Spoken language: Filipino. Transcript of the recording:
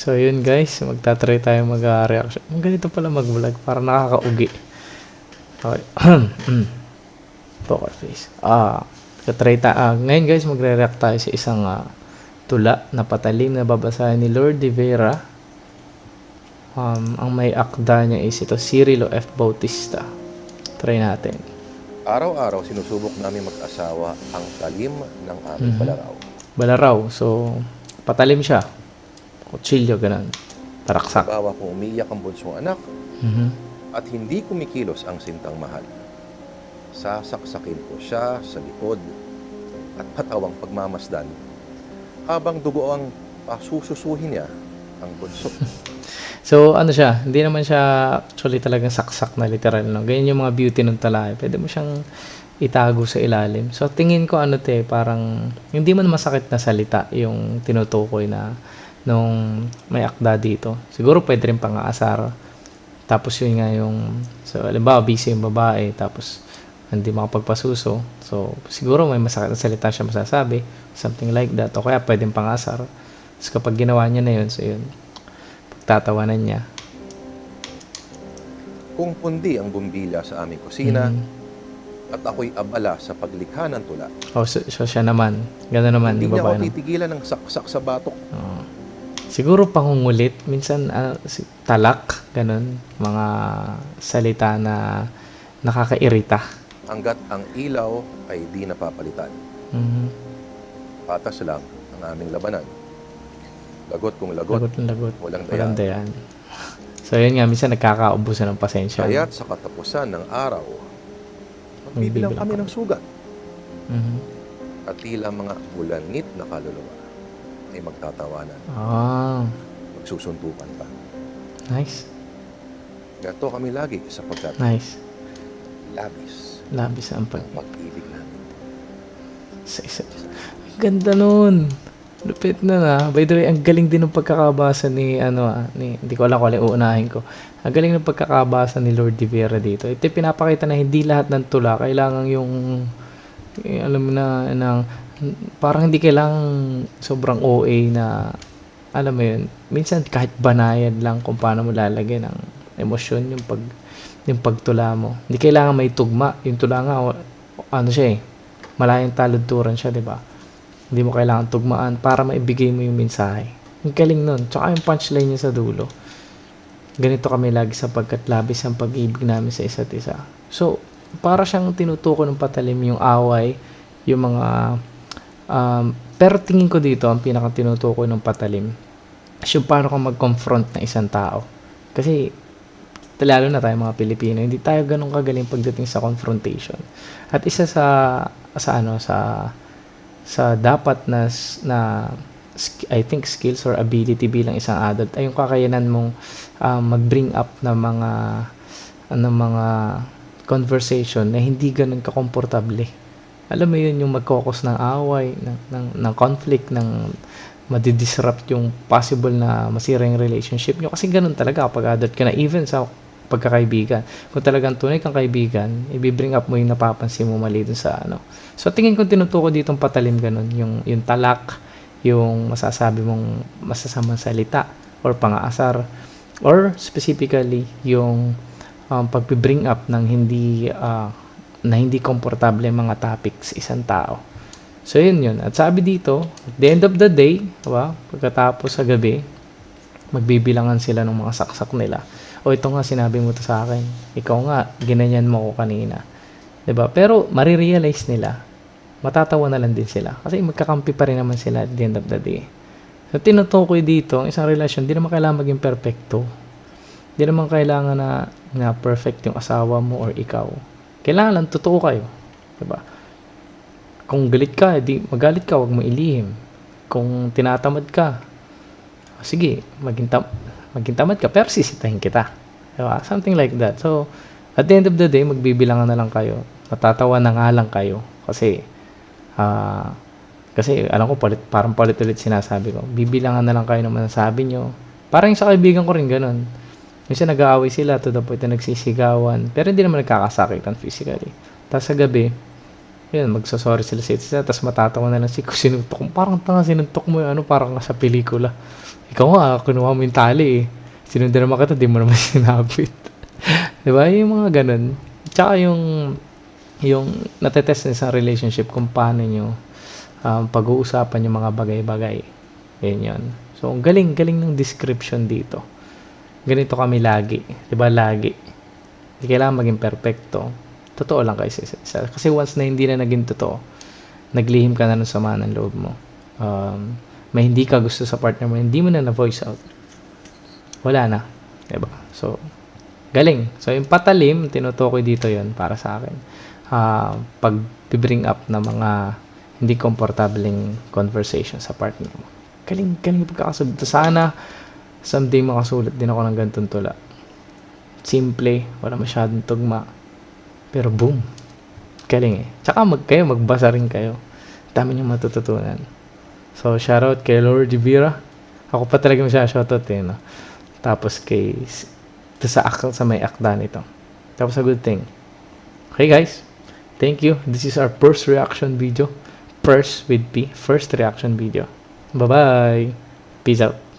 So, yun guys, magta-try tayo mag-reaction. Ganito pala mag-vlog, para nakakaugi. Okay. Poker face. Ah, try ta ah, ngayon guys, magre-react tayo sa isang ah, tula na patalim na babasahin ni Lord de Vera. Um, ang may akda niya is ito, Cirilo F. Bautista. Try natin. Araw-araw sinusubok namin mag-asawa ang talim ng aming Mhm. balaraw. Balaraw. So, patalim siya. Kutsilyo, ganun. Taraksak. Bawa kung umiiyak ang bunsong anak Mhm. at hindi kumikilos ang sintang mahal. Sasaksakin ko siya sa likod at patawang pagmamasdan habang dugo ang pasususuhin niya ang bunso. So, ano siya, hindi naman siya actually talagang saksak na literal. No? Ganyan yung mga beauty ng talay. Pwede mo siyang itago sa ilalim. So, tingin ko ano te, parang hindi man masakit na salita yung tinutukoy na nung may akda dito. Siguro pwede rin pang-aasar. Tapos yun nga yung, so, alimbawa, busy yung babae, tapos hindi makapagpasuso. So, siguro may masakit na salita siya masasabi. Something like that. O kaya pwedeng pang-asar. Tapos kapag ginawa niya na yun, so yun, pagtatawanan niya. Kung pundi ang bumbilya sa aming kusina Mhm. at ako'y abala sa paglikha ng tula, Oh, so, so siya naman. Gano'n naman, hindi di niya ba ako ba? titigilan ng saksak sa batok. Oo. Siguro pangungulit, minsan si- talak, ganun, mga salita na nakakairita. Hanggat ang ilaw ay di napapalitan. Mhm. Patas lang ang aming labanan. Lagot kung lagot, Lagot lagot. walang Walang daya. dayan. So, yun nga, minsan nagkakaubusan ng pasensya. Kaya't sa katapusan ng araw, magbibilang kami ng sugat Mhm. at tila mga bulanit na kaluluwa ay magtatawanan, Ah, magsusuntukan pa. nice. Gato kami lagi sapagkat Nice. labis Labis ang pag... ang pag-ibig namin. Sa isa. Ang ganda nun. Lupit na na. By the way, ang galing din ng pagkakabasa ni, ano ah, ni, hindi ko alam kung alin uunahin ko. Ang galing ng pagkakabasa ni Lord de Vera dito. Ito yung pinapakita na hindi lahat ng tula, kailangan yung, eh, alam mo na, ng, parang hindi kailangan sobrang OA na, alam mo yun, minsan kahit banayad lang kung paano mo lalagyan ng emosyon yung pag, yung pagtula mo. Hindi kailangan may tugma. Yung tula nga, ano siya eh, malayang taludturan siya, di ba? Hindi mo kailangan tugmaan para maibigay mo yung mensahe. Ang galing nun. Tsaka yung punchline niya sa dulo. Ganito kami lagi sapagkat labis ang pag-ibig namin sa isa't isa. So, para siyang tinutuko ng patalim yung away, yung mga... Um, pero tingin ko dito, ang pinaka tinutuko ng patalim, is yung paano ka mag-confront ng isang tao. Kasi, lalo na tayo mga Pilipino, hindi tayo ganun kagaling pagdating sa confrontation. At isa sa sa ano sa sa dapat na na I think skills or ability bilang isang adult ay yung kakayanan mong ah, mag-bring up ng mga ng mga conversation na hindi ganun kakomportable. Alam mo yun yung magkokos ng away, ng, ng, ng conflict, ng madidisrupt yung possible na masira yung relationship nyo. Kasi ganun talaga kapag adult ka na, even sa pagkakaibigan. Kung talagang tunay kang kaibigan, i-bring up mo yung napapansin mo mali dun sa ano. So, tingin ko tinutuko ditong patalim ganun. Yung, yung talak, yung masasabi mong masasamang salita or pang-aasar or specifically yung um, pag-bring up ng hindi ah, na hindi komportable mga topics isang tao. So, yun yun. At sabi dito, at the end of the day, diba, pagkatapos sa gabi, magbibilangan sila ng mga saksak nila. O ito nga, sinabi mo to sa akin. Ikaw nga, ginanyan mo ko kanina. ba Pero, marirealize nila, matatawa na lang din sila. Kasi magkakampi pa rin naman sila at the end of the day. So, tinutukoy dito, ang isang relasyon, di naman kailangan maging perfecto. Di naman kailangan na, na perfect yung asawa mo or ikaw. Kailangan lang totoo kayo. 'Di ba Kung galit ka, di magalit ka, wag mo ilihim. Kung tinatamad ka, sige, maging, tam- maging tamad ka, pero sisitahin kita. Diba? Something like that. So, at the end of the day, magbibilangan na lang kayo. Matatawa na nga lang kayo. Kasi, ah, kasi alam ko, palit, parang palit ulit sinasabi ko. Bibilangan na lang kayo ng masasabi nyo. Parang sa kaibigan ko rin ganun. Minsan nag-aaway sila to the point na nagsisigawan. Pero hindi naman nagkakasakitan physically. Tapos sa gabi, Yun, magsasorry sila sa isa, tapos matatawa na lang si kung sinuntok mo. Parang tanga sinuntok mo yung ano, parang sa pelikula. Ikaw nga, kinuha mo yung tali eh. Sinundan naman kita, di mo naman sinabit. di ba? Yung mga ganun. Tsaka yung, yung natetest na sa relationship kung paano nyo um, pag-uusapan yung mga bagay-bagay. Yun yun. So, ang galing, galing ng description dito. Ganito kami lagi. Di ba? Lagi. Hindi kailangan maging perfecto. Totoo lang kayo sa isa. Kasi once na hindi na naging totoo, naglihim ka na ng sama ng loob mo. Um, may hindi ka gusto sa partner mo, hindi mo na na-voice out. Wala na. Diba? So, galing. So, yung patalim, tinutukoy dito yon para sa akin. Ah, pag bring up na mga hindi komportabling conversation sa partner mo. Galing, galing pagkakasabi. Sana, someday makasulat din ako ng ganitong tula. Simple, wala masyadong tugma. Pero boom, galing eh. Tsaka mag kayo, magbasa rin kayo. Dami niyong matututunan. So, shoutout kay Lord Divira. Ako pa talaga masya shoutout eh, no? Tapos kay, ito sa, ak- sa may akda nito. Tapos a good thing. Okay guys, thank you. This is our first reaction video. First with P, first reaction video. Bye-bye. Peace out.